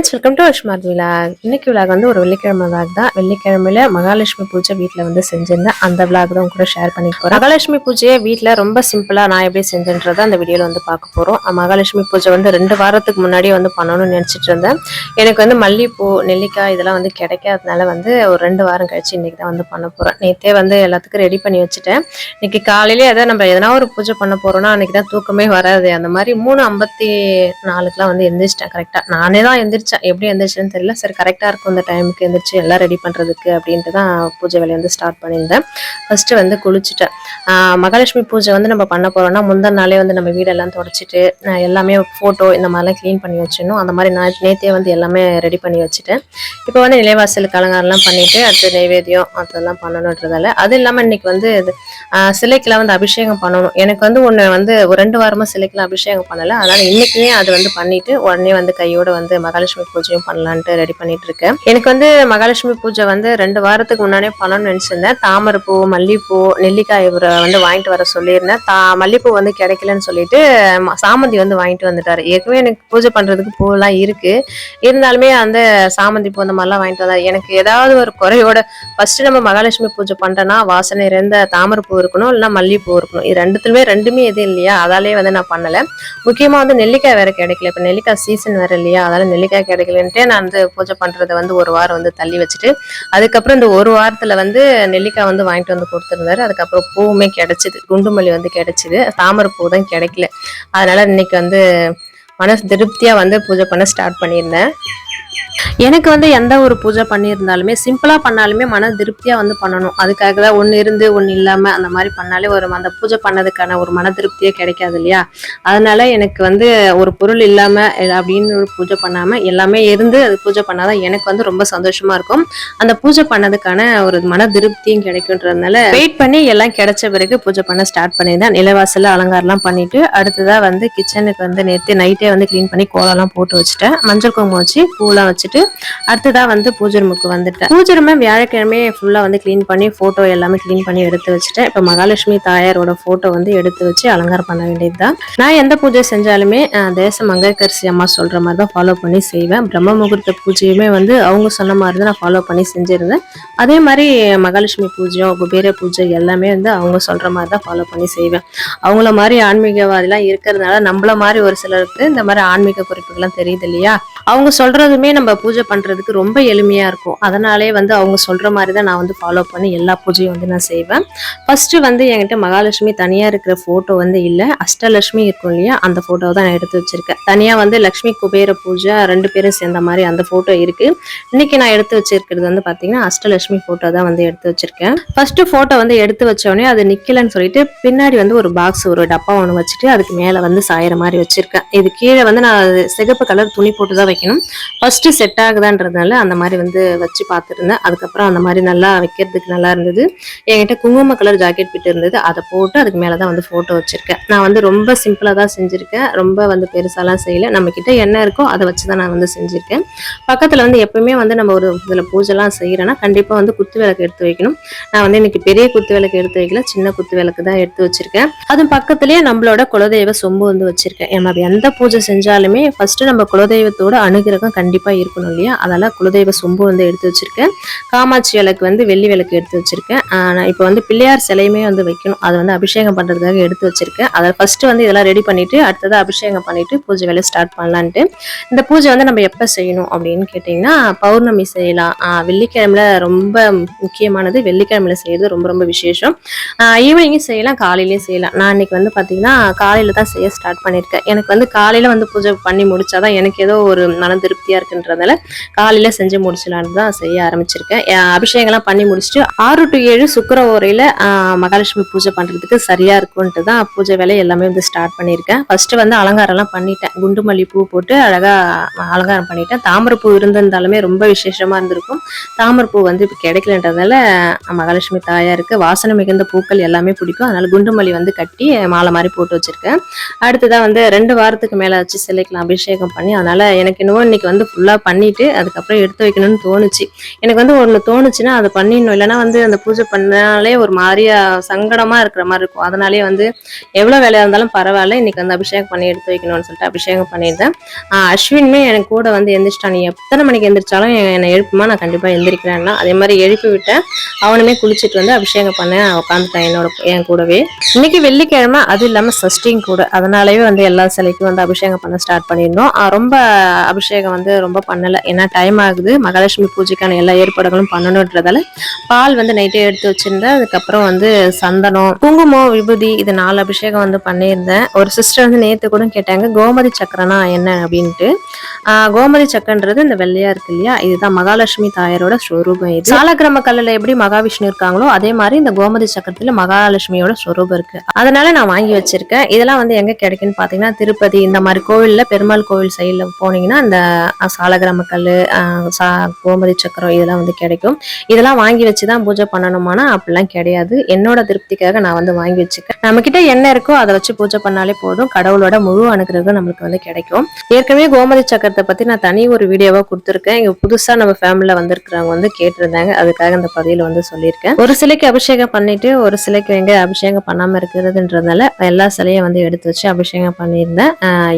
Friends welcome to Ashmar vlog இன்னைக்கு vlog வந்து ஒரு வெள்ளிக்கிழமை விலாக் தான். வெள்ளிக்கிழமையில மகாலட்சுமி பூஜை வீட்டில் வந்து செஞ்சிருந்தேன். அந்த விலாக் தான் கூட ஷேர் பண்ணி போகிறேன் மகாலட்சுமி பூஜையை வீட்டில் ரொம்ப சிம்பிளாக நான் எப்படி செஞ்சேன்றதை அந்த வீடியோவில் வந்து பார்க்க போகிறோம் மகாலட்சுமி பூஜை வந்து ரெண்டு வாரத்துக்கு முன்னாடியே வந்து பண்ணணும்னு நினச்சிட்டு இருந்தேன். எனக்கு வந்து மல்லிகைப்பூ நெல்லிக்காய் இதெல்லாம் வந்து கிடைக்காதனால வந்து ஒரு ரெண்டு வாரம் கழிச்சு இன்னைக்கு தான் வந்து பண்ண போகிறேன் நேற்றே வந்து எல்லாத்துக்கும் ரெடி பண்ணி வச்சுட்டேன். இன்னைக்கு காலையிலே எதாவது நம்ம எதனா ஒரு பூஜை பண்ண போறோம்னா அன்னைக்கு தான் தூக்கமே வராது. அந்த மாதிரி மூணு ஐம்பத்தி நாலுக்குலாம் வந்து எந்திரிச்சிட்டேன் கரெக்டாக நானே தான் எந்திரிச்சா எப்படி எந்திரிச்சுன்னு தெரியல. சரி கரெக்டாக இருக்கும் இந்த டைமுக்கு எந்திரிச்சு எல்லாம் ரெடி பண்ணுறதுக்கு அப்படின்ட்டு தான் பூஜை வேலையை வந்து ஸ்டார்ட் பண்ணியிருந்தேன். ஃபஸ்ட்டு வந்து குளிச்சுட்டேன். மகாலட்சுமி பூஜை வந்து நம்ம பண்ண போகிறோம்னா முந்தின நாளே வந்து நம்ம வீடெல்லாம் தொடச்சிட்டு எல்லாமே ஃபோட்டோ இந்த மாதிரிலாம் க்ளீன் பண்ணி வச்சிடணும். அந்த மாதிரி நான் நேற்றே வந்து எல்லாமே ரெடி பண்ணி வச்சுட்டேன். இப்போ வந்து நிலைவாசலுக்கு அலங்காரம்லாம் பண்ணிவிட்டு அடுத்து நைவேத்தியம் அதெல்லாம் பண்ணணுன்றதால. அது இல்லாமல் இன்னைக்கு வந்து இது, சிலைக்கெல்லாம் வந்து அபிஷேகம் பண்ணணும். எனக்கு வந்து ஒன்று வந்து ஒரு ரெண்டு வாரமாக சிலைக்கெல்லாம் அபிஷேகம் பண்ணலை. அதனால் இன்றைக்குமே அது வந்து பண்ணிவிட்டு உடனே வந்து கையோட வந்து மகாலட்சுமி பூஜையும் பண்ணலான்ட்டு ரெடி பண்ணிட்டு இருக்கேன் எனக்கு வந்து மகாலட்சுமி பூஜை வந்து ரெண்டு வாரத்துக்கு முன்னாடியே பண்ணணும்னு நினச்சிருந்தேன். தாமரைப்பூ மல்லிகைப்பூ நெல்லிக்காய் இவரை வந்து வாங்கிட்டு வர சொல்லியிருந்தேன். தா மல்லிகைப்பூ வந்து கிடைக்கலன்னு சொல்லிட்டு சாமந்தி வந்து வாங்கிட்டு வந்துட்டாரு. ஏற்கனவே எனக்கு பூஜை பண்றதுக்கு பூவெல்லாம் இருக்கு. இருந்தாலுமே அந்த சாமந்தி பூ அந்த மாதிரிலாம் வாங்கிட்டு வந்தாரு. எனக்கு ஏதாவது ஒரு குறையோட ஃபர்ஸ்ட் நம்ம மகாலட்சுமி பூஜை பண்றோம்னா வாசனை இருந்த தாமரை பூ இருக்கணும் இல்லைன்னா மல்லிகைப்பூ இருக்கணும். இது ரெண்டுத்துலையுமே ரெண்டுமே எதுவும் இல்லையா? அதாலே வந்து நான் பண்ணலை. முக்கியமாக வந்து நெல்லிக்காய் வேற கிடைக்கல. இப்போ நெல்லிக்காய் சீசன் வேற இல்லையா? அதால நெல்லிக்காய் கிடைக்கலன்ட்டு நான் வந்து பூஜை பண்றதை வந்து ஒரு வாரம் வந்து தள்ளி வச்சுட்டு அதுக்கப்புறம் இந்த ஒரு வாரத்தில் வந்து நெல்லிக்காய் வந்து வாங்கிட்டு வந்து கொடுத்துருந்தாரு. அதுக்கப்புறம் பூவுமே கிடைச்சிது. குண்டுமல்லி வந்து கிடைச்சிது. தாமரை பூ தான் கிடைக்கல. அதனால இன்னைக்கு வந்து மனசு திருப்தியாக வந்து பூஜை பண்ண ஸ்டார்ட் பண்ணியிருந்தேன். எனக்கு வந்து எந்த ஒரு பூஜை பண்ணியிருந்தாலுமே சிம்பிளாக பண்ணாலுமே மன திருப்தியாக வந்து பண்ணணும். அதுக்காக தான் ஒன்று இருந்து ஒன்று இல்லாமல் அந்த மாதிரி பண்ணாலே ஒரு அந்த பூஜை பண்ணதுக்கான ஒரு மன திருப்தியே கிடைக்காது இல்லையா? அதனால எனக்கு வந்து ஒரு பொருள் இல்லாமல் அப்படின்னு ஒரு பூஜை பண்ணாமல் எல்லாமே இருந்து அது பூஜை பண்ணாதான் எனக்கு வந்து ரொம்ப சந்தோஷமாக இருக்கும். அந்த பூஜை பண்ணதுக்கான ஒரு மன திருப்தியும் கிடைக்குன்றதுனால வெயிட் பண்ணி எல்லாம் கிடைச்ச பிறகு பூஜை பண்ண ஸ்டார்ட் பண்ணியிருந்தேன். நிலவாசல அலங்காரம்லாம் பண்ணிட்டு அடுத்ததாக வந்து கிச்சனுக்கு வந்து நேற்று நைட்டே வந்து க்ளீன் பண்ணி கோலம்லாம் போட்டு வச்சுட்டேன். மஞ்சள் குங்குமம் வச்சு பூலாம் வச்சுட்டு அடுத்ததா வந்து பூஜை ரூமுக்கு வந்துட்டேன் பூஜை ரூமை வியாழக்கிழமையே ஃபுல்லாக வந்து க்ளீன் பண்ணி ஃபோட்டோ எல்லாமே க்ளீன் பண்ணி எடுத்து வச்சுட்டேன். இப்போ மகாலட்சுமி தாயாரோட ஃபோட்டோ வந்து எடுத்து வச்சு அலங்காரம் பண்ண வேண்டியது தான் நான் எந்த பூஜை செஞ்சாலுமே தேச மங்கக்கரிசி அம்மா சொல்கிற மாதிரி தான் ஃபாலோ பண்ணி செய்வேன். பிரம்ம முகூர்த்த பூஜையுமே வந்து அவங்க சொன்ன மாதிரி தான் நான் ஃபாலோ பண்ணி செஞ்சுருந்தேன் அதே மாதிரி மகாலட்சுமி பூஜையும் குபேர பூஜை எல்லாமே வந்து அவங்க சொல்கிற மாதிரி தான் ஃபாலோ பண்ணி செய்வேன். அவங்கள மாதிரி ஆன்மீகவாதிலாம் இருக்கிறதுனால நம்மள மாதிரி ஒரு சிலருக்கு இந்த மாதிரி ஆன்மீக குறிப்புகள்லாம் தெரியுது இல்லையா? அவங்க சொல்றதுமே நம்ம பூஜை பண்றதுக்கு ரொம்ப எளிமையா இருக்கும். அதனாலே வந்து அவங்க சொல்ற மாதிரி தான் நான் வந்து ஃபாலோ பண்ணி எல்லா பூஜையும் வந்து நான் செய்வேன். ஃபர்ஸ்ட் வந்து என்கிட்ட மகாலட்சுமி தனியா இருக்கிற போட்டோ வந்து இல்லை. அஷ்டலட்சுமி இருக்கும் இல்லையா? அந்த போட்டோ தான் நான் எடுத்து வச்சிருக்கேன். தனியா வந்து லக்ஷ்மி குபேர பூஜை ரெண்டு பேரும் சேர்ந்த மாதிரி அந்த போட்டோ இருக்கு. இன்னைக்கு நான் எடுத்து வச்சிருக்கிறது வந்து பாத்தீங்கன்னா அஷ்டலட்சுமி போட்டோ தான் வந்து எடுத்து வச்சிருக்கேன். ஃபர்ஸ்ட் போட்டோ வந்து எடுத்து வச்சோடனே அது நிக்கலன்னு சொல்லிட்டு பின்னாடி வந்து ஒரு பாக்ஸ் ஒரு டப்பா ஒன்று வச்சுட்டு அதுக்கு மேல வந்து சாயிற மாதிரி வச்சிருக்கேன். இதுக்கு கீழே வந்து நான் அது சிகப்பு கலர் துணி போட்டு தான் வைக்கணும். ஃபஸ்ட்டு செட் ஆகுதான்றதுனால அந்த மாதிரி வந்து வச்சு பார்த்துருந்தேன். அதுக்கப்புறம் அந்த மாதிரி நல்லா வைக்கிறதுக்கு நல்லா இருந்தது. என்கிட்ட குங்கும கலர் ஜாக்கெட் பிட்டு இருந்தது. அதை போட்டு அதுக்கு மேலே தான் வந்து ஃபோட்டோ வச்சுருக்கேன். நான் வந்து ரொம்ப சிம்பிளாக தான் செஞ்சுருக்கேன். ரொம்ப வந்து பெருசாலாம் செய்யல. நம்மக்கிட்ட என்ன இருக்கோ அதை வச்சு தான் நான் வந்து செஞ்சுருக்கேன். பக்கத்தில் வந்து எப்பவுமே வந்து நம்ம ஒரு இதில் பூஜைலாம் செய்கிறேன்னா கண்டிப்பாக வந்து குத்து விளக்கு எடுத்து வைக்கணும். நான் வந்து இன்னைக்கு பெரிய குத்து விளக்கு எடுத்து வைக்கல. சின்ன குத்து விளக்கு தான் எடுத்து வச்சிருக்கேன். அதுவும் பக்கத்துலேயே நம்மளோட குலதெய்வ சொம்பு வந்து வச்சிருக்கேன். நம்ம எந்த பூஜை பூஜை செஞ்சாலுமே ஃபர்ஸ்ட் நம்ம குலதெய்வத்தோட அனுகிரகம் கண்டிப்பாக இருக்கணும் இல்லையா? அதனால் குலதெய்வ சொம்பு வந்து எடுத்து வச்சிருக்கேன். காமாட்சி விளக்கு வந்து வெள்ளி விளக்கு எடுத்து வச்சிருக்கேன். இப்போ வந்து பிள்ளையார் சிலையுமே வந்து வைக்கணும். அதை வந்து அபிஷேகம் பண்றதுக்காக எடுத்து வச்சிருக்கேன். அதை ஃபர்ஸ்ட் வந்து இதெல்லாம் ரெடி பண்ணிட்டு அடுத்தது அபிஷேகம் பண்ணிட்டு பூஜை வேலை ஸ்டார்ட் பண்ணலான்ட்டு. இந்த பூஜை வந்து நம்ம எப்போ செய்யணும் அப்படின்னு கேட்டிங்கன்னா பௌர்ணமி செய்யலாம். ஆஹ் வெள்ளிக்கிழமையில ரொம்ப முக்கியமானது வெள்ளிக்கிழமையில செய்யறது ரொம்ப ரொம்ப விசேஷம். ஈவினிங்கும் செய்யலாம் காலையிலயும் செய்யலாம். நான் இன்னைக்கு வந்து பார்த்திங்கன்னா காலையில தான் செய்ய ஸ்டார்ட் பண்ணியிருக்கேன் எனக்கு வந்து காலையில வந்து பூஜை பண்ணி முடிச்சாதான் எனக்கு ஏதோ ஒரு மன திருப்தியா இருக்குன்றதால காலையில செஞ்சு முடிச்சலான்னு தான் செய்ய ஆரம்பிச்சிருக்கேன். அபிஷேகம்லாம் பண்ணி முடிச்சுட்டு ஆறு டு ஏழு சுக்கர ஓரையில மகாலட்சுமி பூஜை பண்றதுக்கு சரியா இருக்கும்ன்ட்டு தான் பூஜை வேலை எல்லாமே வந்து ஸ்டார்ட் பண்ணியிருக்கேன். ஃபர்ஸ்ட் வந்து அலங்காரம்லாம் பண்ணிட்டேன். குண்டு மல்லி பூ போட்டு அழகா அலங்காரம் பண்ணிட்டேன். தாமரைப்பூ இருந்திருந்தாலுமே ரொம்ப விசேஷமா இருந்திருக்கும். தாமரைப்பூ வந்து இப்போ கிடைக்கலன்றதால மகாலட்சுமி தாயாருக்கு வாசனை மிகுந்த பூக்கள் எல்லாமே பிடிக்கும். அதனால குண்டு மல்லி வந்து கட்டி மாலை மாதிரி போட்டு வச்சிருக்கேன். அடுத்ததான் வந்து ரெண்டு வாரத்துக்கு மேல மேலே வச்சு சிலைக்கெல்லாம் அபிஷேகம் பண்ணி அதனால எனக்கு இன்னும் இன்னைக்கு வந்து ஃபுல்லாக பண்ணிட்டு அதுக்கப்புறம் எடுத்து வைக்கணும்னு தோணுச்சு. எனக்கு வந்து ஒன்று தோணுச்சுன்னா அதை பண்ணிடணும். இல்லைன்னா வந்து அந்த பூஜை பண்ணாலே ஒரு மாதிரியா சங்கடமாக இருக்கிற மாதிரி இருக்கும். அதனாலே வந்து எவ்வளோ வேலையாக இருந்தாலும் பரவாயில்ல. இன்னைக்கு வந்து அபிஷேகம் பண்ணி எடுத்து வைக்கணும்னு சொல்லிட்டு அபிஷேகம் பண்ணியிருந்தேன். அஸ்வினுமே எனக்கு கூட வந்து எந்திரிச்சிட்டான் நீ எத்தனை மணிக்கு எந்திரிச்சாலும் என்னை எழுப்புமா? நான் கண்டிப்பாக எந்திரிக்கிறேன்னா. அதே மாதிரி எழுப்பி விட்டேன். அவனுமே குளிச்சுட்டு வந்து அபிஷேகம் பண்ண உட்காந்துட்டான் என்னோட என் கூடவே. இன்னைக்கு வெள்ளிக்கிழமை அது இல்லாமல் சஷ்டியும் கூட. அதனாலேயே வந்து எல்லா சிலைக்கும் வந்து அபிஷேகம் பண்ண ஸ்டார்ட் பண்ணியிருந்தோம். ரொம்ப அபிஷேகம் வந்து ரொம்ப பண்ணலை. ஏன்னா டைம் ஆகுது. மகாலட்சுமி பூஜைக்கான எல்லா ஏற்பாடுகளும் பண்ணணுன்றதால பால் வந்து நைட்டே எடுத்து வச்சிருந்தேன். அதுக்கப்புறம் வந்து சந்தனம் குங்குமம் விபூதி இது நாலு அபிஷேகம் வந்து பண்ணியிருந்தேன். ஒரு சிஸ்டர் வந்து நேற்று கூட கேட்டாங்க கோமதி சக்கரனா என்ன? அப்படின்ட்டு. கோமதி சக்கரன்றது இந்த வெள்ளையா இருக்கு இல்லையா? இதுதான் மகாலட்சுமி தாயாரோட ஸ்வரூபம் இது. சாலக்கிரம கல்லில் எப்படி மகாவிஷ்ணு இருக்காங்களோ அதே மாதிரி இந்த கோமதி சக்கரத்துல மகாலட்சுமியோட ஸ்வரூபம் இருக்கு. அதனால நான் வாங்கி வச்சிருக்கேன். இதெல்லாம் வந்து எங்க கிடைக்குன்னு பாத்தீங்கன்னா திருப்பதி இந்த மாதிரி கோவில்ல பெருமாள் கோவில் சைடில் போனீங்கன்னா அந்த அஹ், சாலக்கிரம சா- கோமதி சக்கரம் இதெல்லாம் வந்து கிடைக்கும். இதெல்லாம் வாங்கி வச்சு தான் பூஜை பண்ணணுமானா அப்படிலாம் கிடையாது. என்னோட திருப்திக்காக நான் வந்து வாங்கி வச்சுக்கேன் நம்மக்கிட்ட என்ன இருக்கோ அதை வச்சு பூஜை பண்ணாலே போதும். கடவுளோட முழு அனுகிரகம் நம்மளுக்கு வந்து கிடைக்கும். ஏற்கனவே கோமதி சக்கரத்தை பற்றி நான் தனி ஒரு வீடியோவாக கொடுத்துருக்கேன். இங்கே புதுசாக நம்ம ஃபேமிலியில் வந்திருக்கிறவங்க வந்து கேட்டிருந்தாங்க. அதுக்காக இந்த பதிவில் வந்து சொல்லியிருக்கேன். ஒரு சிலைக்கு அபிஷேகம் பண்ணிட்டு ஒரு சிலைக்கு எங்கே அபிஷேகம் பண்ணாமல் இருக்கிறதுன்றதுனால எல்லா சிலையும் வந்து எடுத்து வச்சு அபிஷேகம் பண்ணியிருந்தேன்.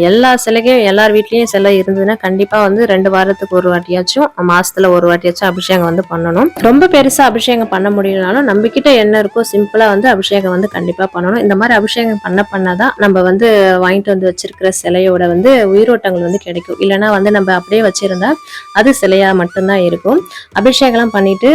எல்லா சிலைக்கும் எல்லார் வீட்லேயும் சிலை இருந்ததுன்னா கண்டிப்பாக வந்து ரெண்டு வாரத்துக்கு ஒரு வாட்டியாச்சும் மாதத்தில் ஒரு வாட்டியாச்சும் அபிஷேகம் வந்து பண்ணணும். ரொம்ப பெருசாக அபிஷேகம் பண்ண முடியலனாலும் நம்மக்கிட்ட என்ன இருக்கோ சிம்பிளாக வந்து அபிஷேகம் வந்து கண்டிப்பாக பண்ணணும். இந்த மாதிரி அபிஷேகம் பண்ண பண்ணாதான் நம்ம வந்து வாங்கிட்டு வந்து வச்சிருக்கிற சிலையோட வந்து உயிரோட்டங்கள் வந்து கிடைக்கும். இல்லைன்னா வந்து நம்ம அப்படியே வச்சுருந்தா அது சிலையாக மட்டும்தான் இருக்கும். அபிஷேகம்லாம் பண்ணிட்டு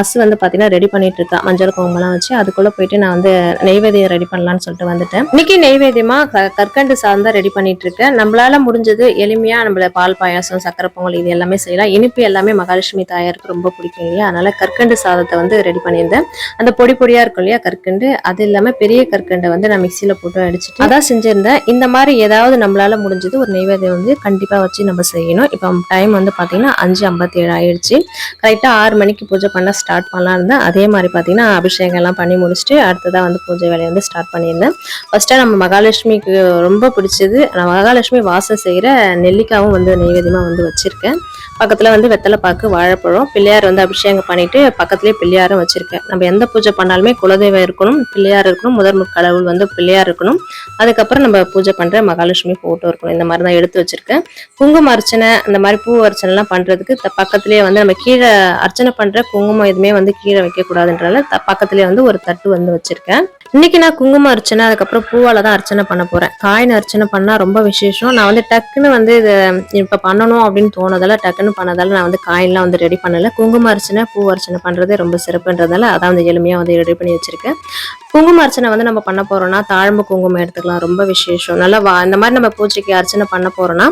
அசு வந்து பார்த்தீங்கன்னா ரெடி பண்ணிட்டு இருக்கா. மஞ்சள் குங்குமம்லாம் வச்சு அதுக்குள்ளே போயிட்டு நான் வந்து நெய்வேதியம் ரெடி பண்ணலான்னு சொல்லிட்டு வந்துட்டேன். இன்னைக்கு நெய்வேதியமாக க- கற்கண்டு சாதம் தான் ரெடி பண்ணிட்டு இருக்கேன் நம்மளால முடிஞ்சது எளிமையா நம்மள பால் பாயாசம் சக்கரை பொங்கல் இது எல்லாமே செய்யலாம். இனிப்பு எல்லாமே மகாலட்சுமி தாயாருக்கு ரொம்ப பிடிக்கும் இல்லையா? அதனால கற்கண்டு சாதத்தை வந்து ரெடி பண்ணியிருந்தேன். அந்த பொடி பொடியா இருக்கும் இல்லையா கற்கண்டு? அது இல்லாம பெரிய கற்கண்டை வந்து நான் மிக்சியில போட்டு அடிச்சுட்டு அதான் செஞ்சிருந்தேன். இந்த மாதிரி ஏதாவது நம்மளால முடிஞ்சது ஒரு நெய்வேத்தியம் வந்து கண்டிப்பா வச்சு நம்ம செய்யணும். இப்போ டைம் வந்து பாத்தீங்கன்னா அஞ்சு ஐம்பத்தி ஏழு ஆயிடுச்சு கரெக்டா ஆறு மணிக்கு பூஜை பண்ண ஸ்டார்ட் பண்ணலாம் இருந்தேன். அதே மாதிரி பாத்தீங்கன்னா அபிஷேகம் எல்லாம் பண்ணி முடிச்சுட்டு அடுத்ததாக வந்து பூஜை வேலையை வந்து ஸ்டார்ட் பண்ணியிருந்தேன். ஃபர்ஸ்டா நம்ம மகாலட்சுமிக்கு ரொம்ப பிடிச்சது நம்ம மகாலட்சுமி வாசம் செய்கிற நெல்லிக்காவும் வந்து நைவேத்தியமாக வந்து வச்சுருக்கேன். பக்கத்தில் வந்து வெத்தலை பாக்கு வாழைப்பழம் பிள்ளையார் வந்து அபிஷேகம் பண்ணிட்டு பக்கத்துலேயே பிள்ளையாரும் வச்சுருக்கேன். நம்ம எந்த பூஜை பண்ணாலுமே குலதெய்வம் இருக்கணும் பிள்ளையார் இருக்கணும் முதல் கடவுள் வந்து பிள்ளையார் இருக்கணும். அதுக்கப்புறம் நம்ம பூஜை பண்ணுற மகாலட்சுமி ஃபோட்டோ இருக்கணும். இந்த மாதிரி தான் எடுத்து வச்சுருக்கேன். குங்கும அர்ச்சனை இந்த மாதிரி பூ அர்ச்சனைலாம் பண்ணுறதுக்கு பக்கத்துலேயே த- வந்து நம்ம கீழே அர்ச்சனை பண்ணுற குங்குமம் எதுவுமே வந்து கீழே வைக்க பக்கத்துலேயே த- வந்து ஒரு தட்டு வந்து வச்சுருக்கேன். இன்னைக்கு நான் குங்குமம் அர்ச்சனை அதுக்கப்புறம் பூவால தான் அர்ச்சனை பண்ண போறேன். காயின் அர்ச்சனை பண்ணா ரொம்ப விசேஷம். நான் வந்து டக்குன்னு வந்து இது இப்ப பண்ணணும் அப்படின்னு தோணுதால டக்குன்னு பண்ணதால நான் வந்து காயின்லாம் வந்து ரெடி பண்ணல. குங்குமம் அர்ச்சனை பூ அர்ச்சனை பண்றதே ரொம்ப சிறப்புன்றதால அதான் வந்து எளிமையா வந்து ரெடி பண்ணி வச்சிருக்கேன். குங்கும அர்ச்சனை வந்து நம்ம பண்ண போறோம்னா தாழம்பு குங்குமம் எடுத்துக்கலாம் ரொம்ப விசேஷம். நல்லா வா இந்த மாதிரி நம்ம பூஜைக்கு அர்ச்சனை பண்ண போறோம்னா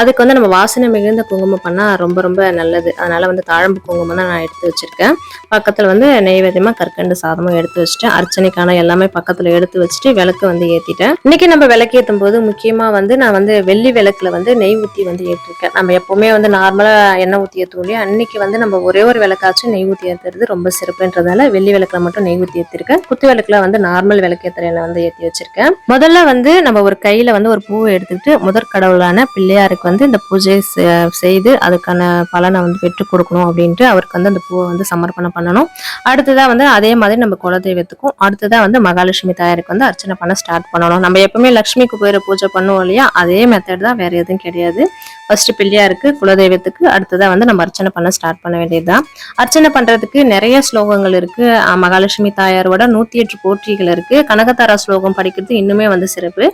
அதுக்கு வந்து நம்ம வாசனை மிகுந்த குங்குமம் பண்ணா ரொம்ப ரொம்ப நல்லது. அதனால வந்து தாழம்பு குங்குமம் தான் நான் எடுத்து வச்சிருக்கேன். பக்கத்துல வந்து நெய்வேத்தியமா கற்கண்டு சாதமும் எடுத்து வச்சுட்டு அர்ச்சனைக்கான எல்லாமே பக்கத்துல எடுத்து வச்சுட்டு விளக்கு வந்து ஏத்திட்டேன். இன்னைக்கு நம்ம விளக்கு ஏற்றும் போது முக்கியமா வந்து நான் வந்து வெள்ளி விளக்குல வந்து நெய் ஊத்தி வந்து ஏற்றிருக்கேன் நம்ம எப்பவுமே வந்து நார்மலா எண்ணெய் ஊத்தி ஏற்றுவோம் இல்லையா? அன்னைக்கு வந்து நம்ம ஒரே ஒரு விளக்காச்சும் நெய் ஊத்தி ஏற்றுறது ரொம்ப சிறப்புன்றதால வெள்ளி விளக்குல மட்டும் நெய் ஊத்தி ஏற்றிருக்கேன் குத்து விளக்குல வந்து நார்மல் விளக்கேத்துற எண்ணெய் வந்து ஏத்தி வச்சிருக்கேன். முதல்ல வந்து நம்ம ஒரு கையில வந்து ஒரு பூவை எடுத்துக்கிட்டு முதற் கடவுளான பிள்ளையாருக்கு வந்து இந்த பூஜை செ- செய்து அதுக்கான பலனை வந்து பெற்றுக் கொடுக்கணும் அப்படின்ட்டு அவருக்கு வந்து அந்த பூவை வந்து சமர்ப்பணம் பண்ணணும். அடுத்ததா வந்து அதே மாதிரி நம்ம குலதெய்வத்துக்கும் அடுத்ததா வந்து மகாலட்சுமி தாயாருக்கு வந்து அர்ச்சனை பண்ண ஸ்டார்ட் பண்ணணும். நம்ம எப்பவுமே லக்ஷ்மிக்கு போயிட பூஜை பண்ணுவோம் இல்லையா? அதே மெத்தட் தான் வேற எதுவும் கிடையாது. ஃபர்ஸ்ட் பிள்ளையாருக்கு குலதெய்வத்துக்கு அடுத்ததாக வந்து நம்ம அர்ச்சனை பண்ண ஸ்டார்ட் பண்ண வேண்டியதுதான். அர்ச்சனை பண்றதுக்கு நிறைய ஸ்லோகங்கள் இருக்கு. மகாலட்சுமி தாயாரோட நூத்தி எட்டு போற்றிகள் இருக்கு. கனகதாரா ஸ்லோகம் படிக்கிறது இன்னுமே வந்து சிறப்பு.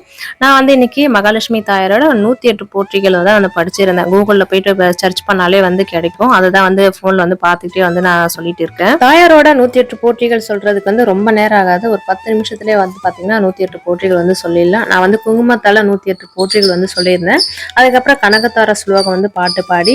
நான் வந்து இன்னைக்கு மகாலட்சுமி தாயாரோட நூத்தி எட்டு போற்றிகள் தான் வந்து படிச்சிருந்தேன். கூகுள்ல போயிட்டு சர்ச் பண்ணாலே வந்து கிடைக்கும். அதுதான் வந்து போன்ல வந்து பார்த்துக்கிட்டே வந்து நான் சொல்லிட்டு இருக்கேன். தாயாரோட நூத்தி எட்டு போற்றிகள் சொல்றதுக்கு வந்து ரொம்ப நேரம் ஆகாது. ஒரு பத்து நிமிஷத்துலேயே வந்து பார்த்தீங்கன்னா நூற்றி எட்டு போற்றிகள் வந்து சொல்லிடலாம். நான் வந்து குங்குமத்தால் நூற்றி எட்டு போற்றிகள் வந்து சொல்லியிருந்தேன். அதுக்கப்புறம் கனகத்தார ஸ்லோகம் வந்து பாட்டு பாடி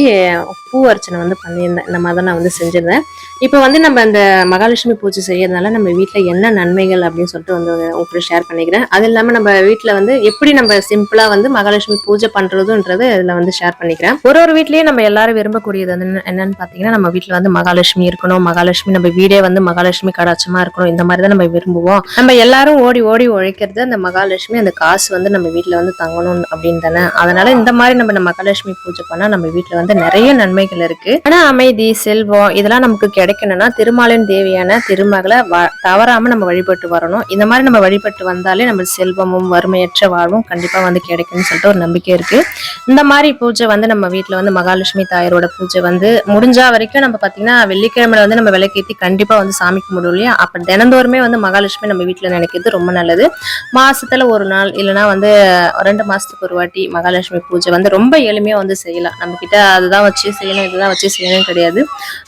பூ அர்ச்சனை வந்து பண்ணியிருந்தேன். இந்த மாதிரி தான் நான் வந்து செஞ்சிருந்தேன். இப்போ வந்து நம்ம இந்த மகாலட்சுமி பூஜை செய்யறதுனால நம்ம வீட்டில் என்ன நன்மைகள் அப்படின்னு சொல்லிட்டு வந்து உங்களுக்கு ஷேர் பண்ணிக்கிறேன். அது இல்லாமல் நம்ம வீட்டில் வந்து எப்படி நம்ம சிம்பிளாக வந்து மகாலட்சுமி பூஜை பண்ணுறதுன்றது இதில் வந்து ஷேர் பண்ணிக்கிறேன். ஒரு ஒரு வீட்லேயும் நம்ம எல்லாரும் விரும்பக்கூடியது வந்து என்ன- என்னன்னு பார்த்தீங்கன்னா நம்ம வீட்டில் வந்து மகாலட்சுமி இருக்கணும். மகாலட்சுமி நம்ம வீடே வந்து மகாலட்சுமி கடாட்சமாக இருக்கணும். இந்த மாதிரி தான் நம்ம விரும்புவோம். நம்ம நம்ம எல்லாரும் ஓடி ஓடி உழைக்கிறது அந்த மகாலட்சுமி அந்த காசு வந்து நம்ம வீட்டில் வந்து தங்கணும் அப்படின்னு தானே. அதனால இந்த மாதிரி நம்ம இந்த மகாலட்சுமி பூஜை பண்ணால் நம்ம வீட்டில் வந்து நிறைய நன்மைகள் இருக்கு. ஆனால் அமைதி செல்வம் இதெல்லாம் நமக்கு கிடைக்கணும்னா திருமாலின் தேவியான திருமகளை வ- தவறாம நம்ம வழிபட்டு வரணும். இந்த மாதிரி நம்ம வழிபட்டு வந்தாலே நம்ம செல்வமும் வறுமையற்ற வாழ்வும் கண்டிப்பாக வந்து கிடைக்கும்னு சொல்லிட்டு ஒரு நம்பிக்கை இருக்கு. இந்த மாதிரி பூஜை வந்து நம்ம வீட்டில் வந்து மகாலட்சுமி தாயரோட பூஜை வந்து முடிஞ்சா வரைக்கும் நம்ம பார்த்தீங்கன்னா வெள்ளிக்கிழமையில வந்து நம்ம விளக்கேற்றி கண்டிப்பாக வந்து சாமி கும்பிடுவோம் இல்லையா? அப்ப தினந்தோறுமே வந்து மகாலட்சுமி நம்ம வீட்டில் நினைக்கிறது ரொம்ப நல்லது. மாசத்துல ஒரு நாள் இல்லைன்னா வந்து ரெண்டு மாசத்துக்கு ஒரு வாட்டி மகாலட்சுமி பூஜை வந்து ரொம்ப எளிமையாக வந்து செய்யலாம். நம்ம கிட்ட அதுதான் வச்சு செய்யணும் இதுதான் வச்சு செய்யணும் கிடையாது.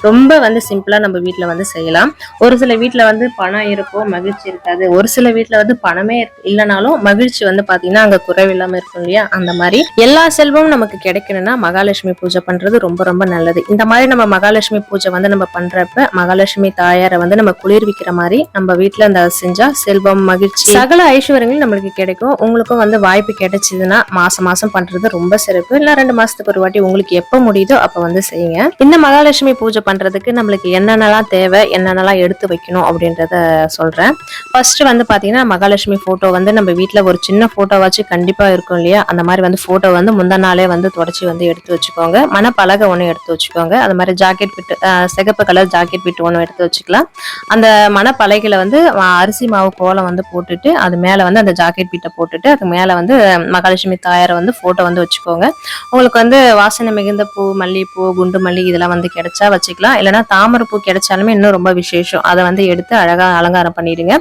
ரொம்ப வந்து சிம்பிளா நம்ம வீட்டில் வந்து செய்யலாம். ஒரு சில வீட்டில் வந்து பணம் இருக்கும் மகிழ்ச்சி இருக்காது. ஒரு சில வீட்டில் வந்து பணமே இல்லைனாலும் மகிழ்ச்சி வந்து பார்த்தீங்கன்னா அங்கே குறைவில்லாமல் இருக்கும் இல்லையா? அந்த மாதிரி எல்லா செல்வமும் நமக்கு கிடைக்கணும்னா மகாலட்சுமி பூஜை பண்றது ரொம்ப ரொம்ப நல்லது. இந்த மாதிரி நம்ம மகாலட்சுமி பூஜை வந்து நம்ம பண்றப்ப மகாலட்சுமி தாயாரை வந்து நம்ம குளிர்விக்கிற மாதிரி நம்ம வீட்டில் அந்த செஞ்சா செல்வம் மகிழ்ச்சி. சகல ஐஸ்வர்யங்களும் நம்மளுக்கு கிடைக்கும். உங்களுக்கும் வந்து வாய்ப்பு கிடைச்சதுன்னா மாசம் மாசம் பண்றது ரொம்ப சிறப்பு. இல்ல ரெண்டு மாசத்துக்கு ஒரு வாட்டி உங்களுக்கு எப்ப முடியுதோ அப்ப வந்து செய்யுங்க. இந்த மகாலட்சுமி பூஜை பண்றதுக்கு நம்மளுக்கு என்னென்னலாம் தேவை என்னென்னலாம் எடுத்து வைக்கணும் அப்படின்றத சொல்றேன். ஃபர்ஸ்ட் வந்து பாத்தீங்கன்னா மகாலட்சுமி போட்டோ வந்து நம்ம வீட்டில் ஒரு சின்ன போட்டோ வச்சு கண்டிப்பா இருக்கும் இல்லையா? அந்த மாதிரி வந்து போட்டோ வந்து முந்தா நாளே வந்து தொடச்சி வந்து எடுத்து வச்சுக்கோங்க. மனப்பலகை ஒன்று எடுத்து வச்சுக்கோங்க. அது மாதிரி ஜாக்கெட் பிட்டு சிகப்பு கலர் ஜாக்கெட் பிட்டு ஒன்று எடுத்து வச்சுக்கலாம். அந்த மணப்பலகையில வந்து அரிசி மாவு கோலம் வந்து போட்டுட்டு அது மேலே வந்து அந்த ஜாக்கெட் பீட்டை போட்டுட்டு அது மேலே வந்து மகாலட்சுமி தாயாரை வந்து ஃபோட்டோ வந்து வச்சுக்கோங்க. உங்களுக்கு வந்து வாசனை மிகுந்த பூ மல்லிகைப்பூ குண்டு மல்லி இதெல்லாம் வந்து கிடைச்சா வச்சுக்கலாம். இல்லைனா தாமரை பூ கிடைச்சாலுமே இன்னும் ரொம்ப விசேஷம். அதை வந்து எடுத்து அழகாக அலங்காரம் பண்ணிடுங்க.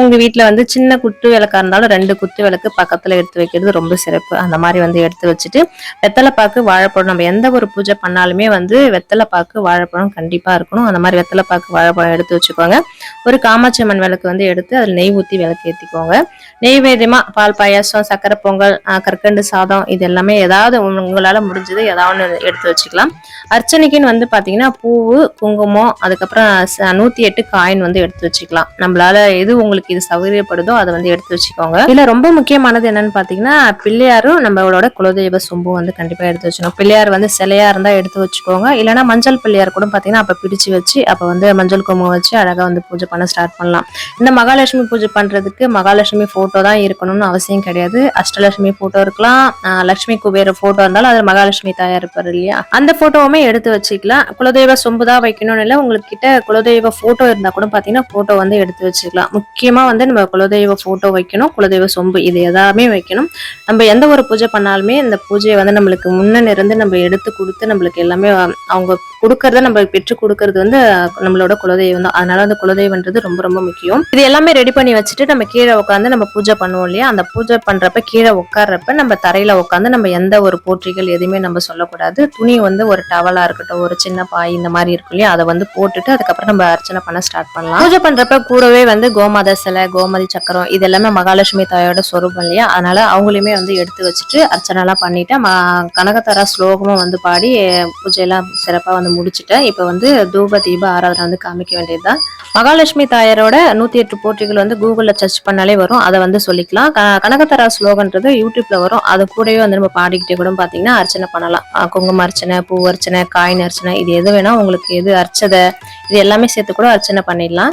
உங்கள் வீட்டில் வந்து சின்ன குத்து விளக்கா இருந்தாலும் ரெண்டு குத்து விளக்கு பக்கத்தில் எடுத்து வைக்கிறது ரொம்ப சிறப்பு. அந்த மாதிரி வந்து எடுத்து வச்சுட்டு வெத்தலை பாக்கு வாழைப்பழம் நம்ம எந்த ஒரு பூஜை பண்ணாலுமே வந்து வெத்தலை பாக்கு வாழைப்பழம் கண்டிப்பாக இருக்கணும். அந்த மாதிரி வெத்தலை பாக்கு வாழைப்பழம் எடுத்து வச்சுக்கோங்க. ஒரு காமாட்சி அம்மன் விளக்கு வந்து எடுத்து அதில் நெய் ஊற்றி விளக்கு ஏற்றிக்கோங்க நெய்வேத்தியமா பால் பாயாசம் சக்கரை பொங்கல் கற்கண்டு சாதம் இது எல்லாமே ஏதாவது உங்களால் உங்களால முடிஞ்சது ஏதாவது ஒன்று எடுத்து வச்சுக்கலாம். அர்ச்சனைக்குன்னு வந்து பாத்தீங்கன்னா பூவு குங்குமம் அதுக்கப்புறம் நூற்றி நூத்தி எட்டு காயின் வந்து எடுத்து வச்சுக்கலாம். நம்மளால எது உங்களுக்கு இது சௌகரியப்படுதோ அதை வந்து எடுத்து வச்சுக்கோங்க. இதுல ரொம்ப முக்கியமானது என்னன்னு பாத்தீங்கன்னா பிள்ளையாரும் நம்மளோட குலதெய்வ சொம்பும் வந்து கண்டிப்பா எடுத்து வச்சுக்கணும். பிள்ளையார் வந்து சிலையா இருந்தா எடுத்து வச்சுக்கோங்க. இல்லைன்னா மஞ்சள் பிள்ளையார் கூட பாத்தீங்கன்னா அப்ப பிடிச்சு வச்சு அப்ப வந்து மஞ்சள் குங்குமம் வச்சு அழகா வந்து பூஜை பண்ண ஸ்டார்ட் பண்ணலாம். இந்த மகாலட்சுமி பூஜை பண்றதுக்கு மகாலட்சுமி போட்டோ தான் இருக்கணும்னு அவசியம் கிடையாது. அஷ்டலட்சுமி போட்டோ இருக்கலாம். லட்சுமி குபேர போட்டோ இருந்தாலும் அது மகாலட்சுமி தாயா இருப்பார் இல்லையா? அந்த போட்டோவுமே எடுத்து வச்சுக்கலாம். குலதெய்வ சொம்பு தான் வைக்கணும்னு இல்லை உங்களுக்கு கிட்ட குலதெய்வ போட்டோ இருந்தா கூட பாத்தீங்கன்னா போட்டோ வந்து எடுத்து வச்சுக்கலாம். முக்கியமா வந்து நம்ம குலதெய்வ போட்டோ வைக்கணும். குலதெய்வ சொம்பு இது எல்லாமே வைக்கணும். நம்ம எந்த ஒரு பூஜை பண்ணாலுமே இந்த பூஜையை வந்து நம்மளுக்கு முன்ன இருந்து நம்ம எடுத்து கொடுத்து நம்மளுக்கு எல்லாமே அவங்க கொடுக்கறத நம்ம பெற்று கொடுக்கறது வந்து நம்மளோட குலதெய்வம் தான். அதனால அந்த குலதெய்வன்றது ரொம்ப ரொம்ப முக்கியம். இது எல்லாமே ரெடி பண்ணி வச்சுட்டு நம்ம கீழே உட்காந்து நம்ம பூஜை பண்ணுவோம் இல்லையா? அந்த பூஜை பண்றப்ப கீழே உட்கார்றப்ப நம்ம தரையில உட்காந்து நம்ம எந்த ஒரு போற்றிகள் எதுவுமே நம்ம சொல்லக்கூடாது. துணி வந்து ஒரு டவலா இருக்கட்டும் ஒரு சின்ன பாய் இந்த மாதிரி இருக்கும் இல்லையா? அதை வந்து போட்டுட்டு அதுக்கப்புறம் நம்ம அர்ச்சனை பண்ண ஸ்டார்ட் பண்ணலாம். பூஜை பண்றப்ப கூடவே வந்து கோமாத சிலை கோமதி சக்கரம் இது எல்லாமே மகாலட்சுமி தாயோட சொரூபம் இல்லையா? அதனால அவங்களையுமே வந்து எடுத்து வச்சுட்டு அர்ச்சனை எல்லாம் பண்ணிட்டு கனகத்தரா ஸ்லோகமும் வந்து பாடி பூஜையெல்லாம் சிறப்பா வந்து முடிச்சுட்டேன் இப்போ வந்து தூப தீப ஆராதனை வந்து காமிக்க வேண்டியதுதான். மகாலட்சுமி தாயாரோட நூற்றி எட்டு போற்றிகள் வந்து கூகுளில் சர்ச் பண்ணாலே வரும். அதை வந்து சொல்லிக்கலாம். க- ஸ்லோகன்றது யூடியூப்ல வரும். அது கூடவே வந்து நம்ம பாடிக்கிட்டே கூட பார்த்தீங்கன்னா அர்ச்சனை பண்ணலாம். குங்கும அர்ச்சனை பூ அர்ச்சனை காயின் அர்ச்சனை இது எது வேணா உங்களுக்கு எது அர்ச்சதை இது எல்லாமே சேர்த்து கூட அர்ச்சனை பண்ணிடலாம்.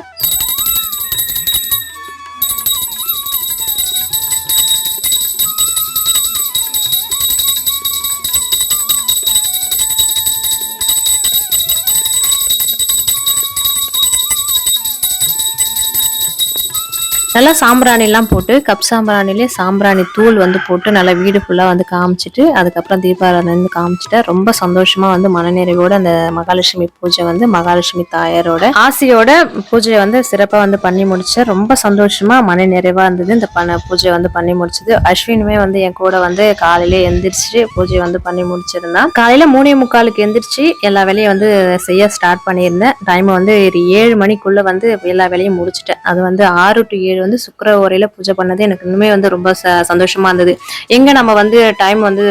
நல்லா சாம்பிராணிலாம் போட்டு கப் சாம்பிராணிலே சாம்பிராணி தூள் வந்து போட்டு நல்லா வீடு ஃபுல்லாக வந்து காமிச்சிட்டு அதுக்கப்புறம் தீபாராதனை வந்து காமிச்சிட்டு ரொம்ப சந்தோஷமா வந்து மனநிறைவோட அந்த மகாலட்சுமி பூஜை வந்து மகாலட்சுமி தாயாரோட ஆசையோட பூஜையை வந்து சிறப்பாக வந்து பண்ணி முடிச்சேன் ரொம்ப சந்தோஷமா மன நிறைவாக இருந்தது. இந்த பண்ண பூஜை வந்து பண்ணி முடிச்சது. அஸ்வினுமே வந்து என் கூட வந்து காலையில எந்திரிச்சு பூஜை வந்து பண்ணி முடிச்சிருந்தான் காலையில மூணே முக்காலுக்கு எந்திரிச்சு எல்லா வேலையும் வந்து செய்ய ஸ்டார்ட் பண்ணியிருந்தேன். டைம் வந்து ஒரு ஏழு மணிக்குள்ள வந்து எல்லா வேலையும் முடிச்சிட்டேன். அது வந்து ஆறு டு ஏழு வந்து சுக்கர ஓரையில பூஜை பண்ணது எனக்கு இன்னுமே வந்து ரொம்ப ச- சந்தோஷமா இருந்தது. எங்க நம்ம வந்து டைம் வந்து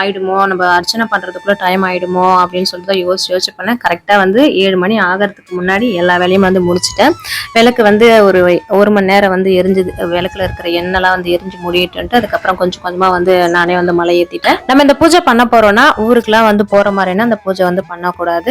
ஆயிடுமோ? நம்ம அர்ச்சனை பண்றதுக்குள்ள டைம் ஆயிடுமோ? அப்படின்னு சொல்லிட்டு தான் யோசிச்சு யோசிச்சு பண்ணேன். கரெக்டா வந்து ஏழு மணி ஆகிறதுக்கு முன்னாடி எல்லா வேலையும் வந்து முடிச்சிட்டேன். விளக்கு வந்து ஒரு ஒரு மணி நேரம் வந்து எரிஞ்சுது. விளக்குல இருக்கிற எண்ணெய்லாம் வந்து எரிஞ்சு முடிட்டுன்ட்டு அதுக்கப்புறம் கொஞ்சம் கொஞ்சமா வந்து நானே வந்து மலை ஏத்திட்டேன். நம்ம இந்த பூஜை பண்ண போறோம்னா ஊருக்குலாம் வந்து போற மாதிரினா அந்த பூஜை வந்து பண்ணக்கூடாது.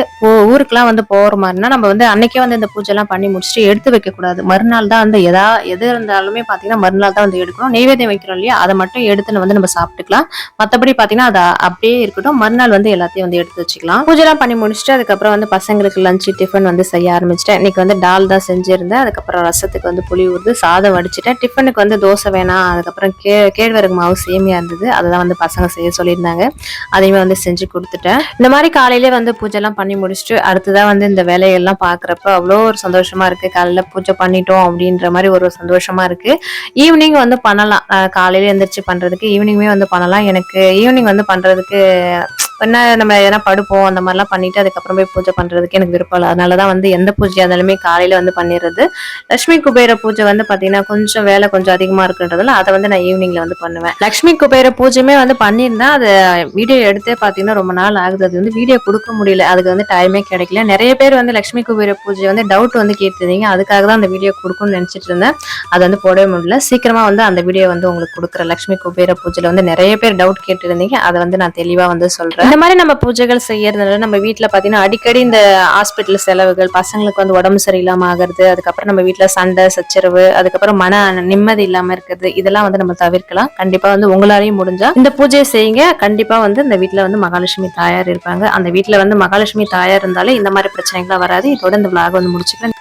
ஊருக்குலாம் வந்து போற மாதிரினா நம்ம வந்து அன்னைக்கே வந்து இந்த பூஜை எல்லாம் பண்ணி முடிச்சுட்டு எடுத்து வைக்க கூடாது மறுநாள் தான் வந்து எதா எது எது இருந்தாலுமே பார்த்தீங்கன்னா மறுநாள் தான் வந்து எடுக்கணும். நெய்வேதியம் வைக்கிறோம் இல்லையா? அதை மட்டும் எடுத்து வந்து நம்ம சாப்பிட்டுக்கலாம். மற்றபடி பார்த்தீங்கன்னா அதை அப்படியே இருக்கட்டும். மறுநாள் வந்து எல்லாத்தையும் வந்து எடுத்து வச்சுக்கலாம். பூஜைலாம் பண்ணி முடிச்சுட்டு அதுக்கப்புறம் வந்து பசங்களுக்கு லஞ்சு டிஃபன் வந்து செய்ய ஆரம்பிச்சிட்டேன். இன்னைக்கு வந்து டால் தான் செஞ்சிருந்தேன். அதுக்கப்புறம் ரசத்துக்கு வந்து புளி ஊறுது சாதம் வடிச்சிட்டேன். டிஃபனுக்கு வந்து தோசை வேணாம். அதுக்கப்புறம் கே கேழ்வரகு மாவு சேமியா இருந்தது. அதை தான் வந்து பசங்க செய்ய சொல்லியிருந்தாங்க. அதையுமே வந்து செஞ்சு கொடுத்துட்டேன். இந்த மாதிரி காலையிலே வந்து பூஜைலாம் பண்ணி முடிச்சுட்டு அடுத்ததான் வந்து இந்த வேலையெல்லாம் பார்க்குறப்ப அவ்வளோ ஒரு சந்தோஷமா இருக்கு. காலையில் பூஜை பண்ணிட்டோம் அப்படின்ற மாதிரி ஒரு சந்தோஷம் இருக்கு. ஈவினிங் வந்து பண்ணலாம். காலையில எந்திரிச்சு பண்றதுக்கு ஈவினிங்குமே வந்து பண்ணலாம். எனக்கு ஈவினிங் வந்து பண்றதுக்கு என்ன நம்ம எதனா படுப்போம் அந்த மாதிரிலாம் பண்ணிட்டு அதுக்கப்புறம் போய் பூஜை பண்றதுக்கு எனக்கு விருப்பம் இல்லை. அதனால தான் வந்து எந்த பூஜையாக இருந்தாலுமே காலையில வந்து பண்ணிடுறது லட்சுமி குபேர பூஜை வந்து பாத்தீங்கன்னா கொஞ்சம் வேலை கொஞ்சம் அதிகமா இருக்குன்றதுல அதை வந்து நான் ஈவினிங்ல வந்து பண்ணுவேன். லட்சுமி குபேர பூஜையுமே வந்து பண்ணியிருந்தேன் அது வீடியோ எடுத்தே பாத்தீங்கன்னா ரொம்ப நாள் ஆகுது. அது வந்து வீடியோ கொடுக்க முடியல. அதுக்கு வந்து டைமே கிடைக்கல. நிறைய பேர் வந்து லட்சுமி குபேர பூஜை வந்து டவுட் வந்து கேட்டிருந்தீங்க. அதுக்காக தான் அந்த வீடியோ கொடுக்கணும்னு நினைச்சிட்டு இருந்தேன். அது வந்து போடவே முடியல. சீக்கிரமா வந்து அந்த வீடியோ வந்து உங்களுக்கு கொடுக்குற லட்சுமி குபேர பூஜையில வந்து நிறைய பேர் டவுட் கேட்டிருந்தீங்க. அதை வந்து நான் தெளிவா வந்து சொல்றேன். இந்த மாதிரி நம்ம பூஜைகள் செய்யறதுனால நம்ம வீட்டில் பாத்தீங்கன்னா அடிக்கடி இந்த ஹாஸ்பிட்டல் செலவுகள் பசங்களுக்கு வந்து உடம்பு சரியில்லாம ஆகுறது அதுக்கப்புறம் நம்ம வீட்டில் சண்டை சச்சரவு அதுக்கப்புறம் மன நிம்மதி இல்லாம இருக்கிறது இதெல்லாம் வந்து நம்ம தவிர்க்கலாம். கண்டிப்பா வந்து உங்களாலையும் முடிஞ்சா இந்த பூஜையை செய்யுங்க. கண்டிப்பா வந்து இந்த வீட்டில் வந்து மகாலட்சுமி தாயார் இருப்பாங்க. அந்த வீட்டில் வந்து மகாலட்சுமி தாயார் இருந்தாலே இந்த மாதிரி பிரச்சனைகள்லாம் வராது. இதோட இந்த விழாக வந்து முடிச்சுக்கலாம்